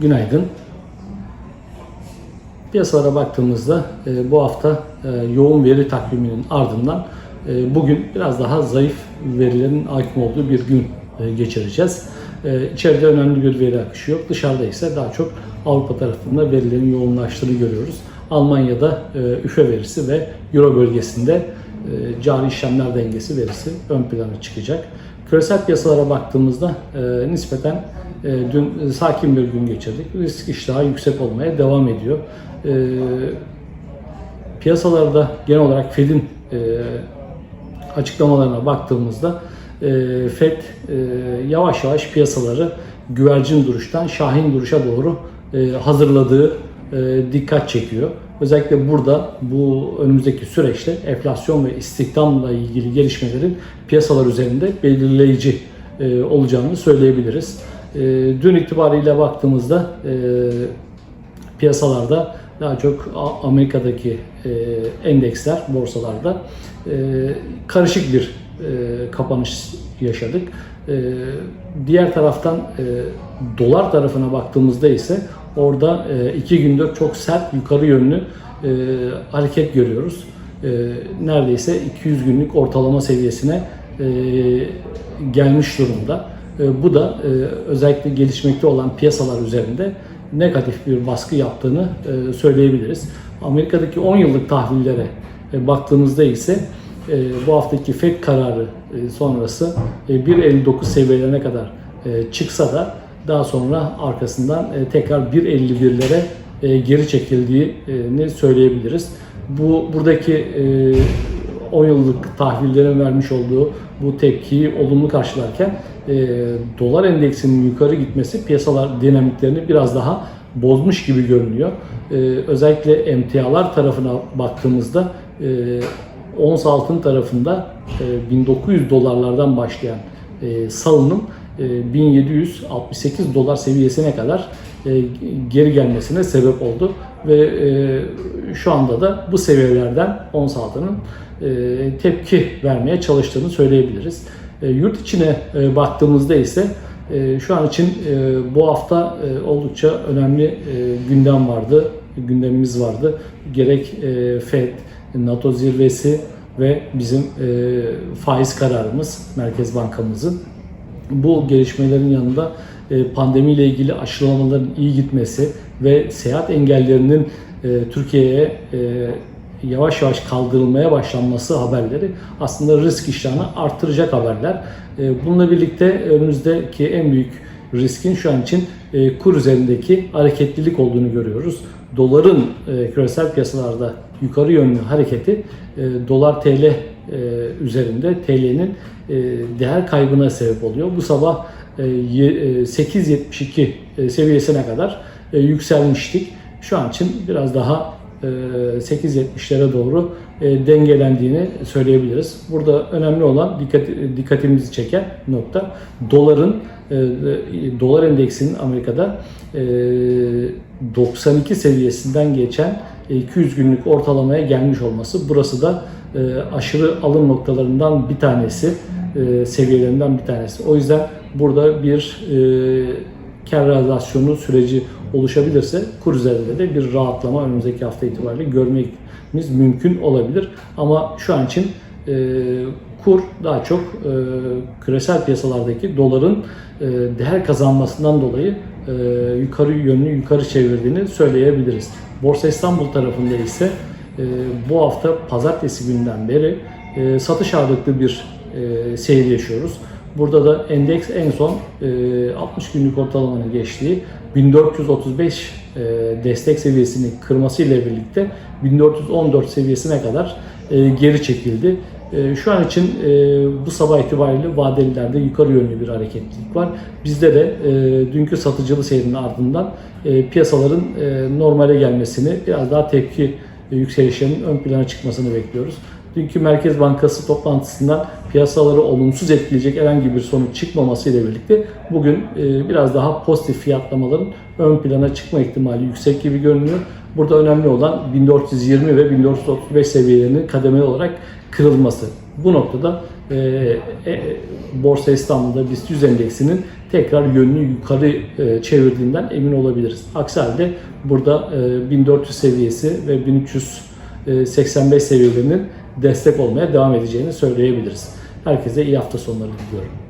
Günaydın. Piyasalara baktığımızda e, bu hafta e, yoğun veri takviminin ardından e, bugün biraz daha zayıf verilerin hakim olduğu bir gün geçireceğiz. E, önemli bir veri akışı yok. Dışarıda ise daha çok Avrupa tarafında verilerin yoğunlaştığını görüyoruz. Almanya'da e, üfe verisi ve Euro bölgesinde cari işlemler dengesi verisi ön plana çıkacak. Küresel piyasalara baktığımızda e, nispeten dün sakin bir gün geçirdik. Risk iştahı yüksek olmaya devam ediyor. E, piyasalarda genel olarak Fed'in e, açıklamalarına baktığımızda e, Fed e, yavaş yavaş piyasaları güvercin duruştan şahin duruşa doğru e, hazırladığı e, dikkat çekiyor. Özellikle burada bu önümüzdeki süreçte enflasyon ve istihdamla ilgili gelişmelerin piyasalar üzerinde belirleyici e, olacağını söyleyebiliriz. E, dün itibariyle baktığımızda e, piyasalarda daha çok Amerika'daki e, endeksler, borsalarda e, karışık bir kapanış yaşadık. Diğer taraftan dolar tarafına baktığımızda ise orada iki gündür çok sert yukarı yönlü hareket görüyoruz. Neredeyse 200 günlük ortalama seviyesine gelmiş durumda. E, bu da e, özellikle gelişmekte olan piyasalar üzerinde negatif bir baskı yaptığını e, söyleyebiliriz. Amerika'daki 10 yıllık tahvillere baktığımızda ise bu haftaki FED kararı sonrası e, 1.59 seviyelerine kadar çıksa da daha sonra arkasından tekrar 1.51'lere e, geri çekildiğini söyleyebiliriz. Bu buradaki 10 yıllık tahvillerin vermiş olduğu bu tepkiyi olumlu karşılarken e, dolar endeksinin yukarı gitmesi piyasalar dinamiklerini biraz daha bozmuş gibi görünüyor. E, özellikle emtialar tarafına baktığımızda e, ons altın tarafında e, 1900 dolarlardan başlayan e, salınım e, 1768 dolar seviyesine kadar e, geri gelmesine sebep oldu ve e, şu anda da bu seviyelerden ons altının e, tepki vermeye çalıştığını söyleyebiliriz. E, Yurt içine e, baktığımızda ise e, şu an için e, bu hafta e, oldukça önemli e, gündem vardı, gündemimiz vardı. Gerek e, FED, NATO zirvesi ve bizim e, faiz kararımız, Merkez Bankamızın bu gelişmelerin yanında pandemiyle ilgili aşılamaların iyi gitmesi ve seyahat engellerinin e, Türkiye'ye e, yavaş yavaş kaldırılmaya başlanması haberleri aslında risk iştahını artıracak haberler. E, Bununla birlikte önümüzdeki en büyük riskin şu an için e, kur üzerindeki hareketlilik olduğunu görüyoruz. Doların e, küresel piyasalarda yukarı yönlü hareketi e, dolar TL e, üzerinde TL'nin e, değer kaybına sebep oluyor. Bu sabah e, ye- e, 8.72 e, seviyesine kadar e, yükselmiştik. Şu an için biraz daha e, 8.70'lere doğru e, dengelendiğini söyleyebiliriz. Burada önemli olan dikkat, dikkatimizi çeken nokta doların e, e, dolar endeksinin Amerika'da e, 92 seviyesinden geçen e, 200 günlük ortalamaya gelmiş olması. Burası da e, aşırı alım noktalarından bir tanesi, e, seviyelerinden bir tanesi. O yüzden burada bir e, kar realizasyonu süreci oluşabilirse kur üzerinde de bir rahatlama önümüzdeki hafta itibariyle görmemiz mümkün olabilir. Ama şu an için kur daha çok küresel piyasalardaki doların değer kazanmasından dolayı yukarı yönlü yukarı çevirdiğini söyleyebiliriz. Borsa İstanbul tarafında ise e, bu hafta pazartesi günden beri e, satış ağırlıklı bir e, seyir yaşıyoruz. Burada da endeks en son e, 60 günlük ortalamanın geçtiği 1435 e, destek seviyesini kırması ile birlikte 1414 seviyesine kadar e, geri çekildi. E, Şu an için e, bu sabah itibariyle vadelilerde yukarı yönlü bir hareketlilik var. Bizde de e, dünkü satıcılı seyrinin ardından e, piyasaların normale gelmesini, biraz daha tepki yükselişlerinin ön plana çıkmasını bekliyoruz. Dünkü Merkez Bankası toplantısından piyasaları olumsuz etkileyecek herhangi bir sonuç çıkmaması ile birlikte bugün e, biraz daha pozitif fiyatlamaların ön plana çıkma ihtimali yüksek gibi görünüyor. Burada önemli olan 1420 ve 1435 seviyelerinin kademeli olarak kırılması. Bu noktada e, e, Borsa İstanbul'da BIST 100 endeksinin tekrar yönünü yukarı e, çevirdiğinden emin olabiliriz. Aksi halde burada e, 1400 seviyesi ve 1385 seviyelerinin destek olmaya devam edeceğini söyleyebiliriz. Herkese iyi hafta sonları diliyorum.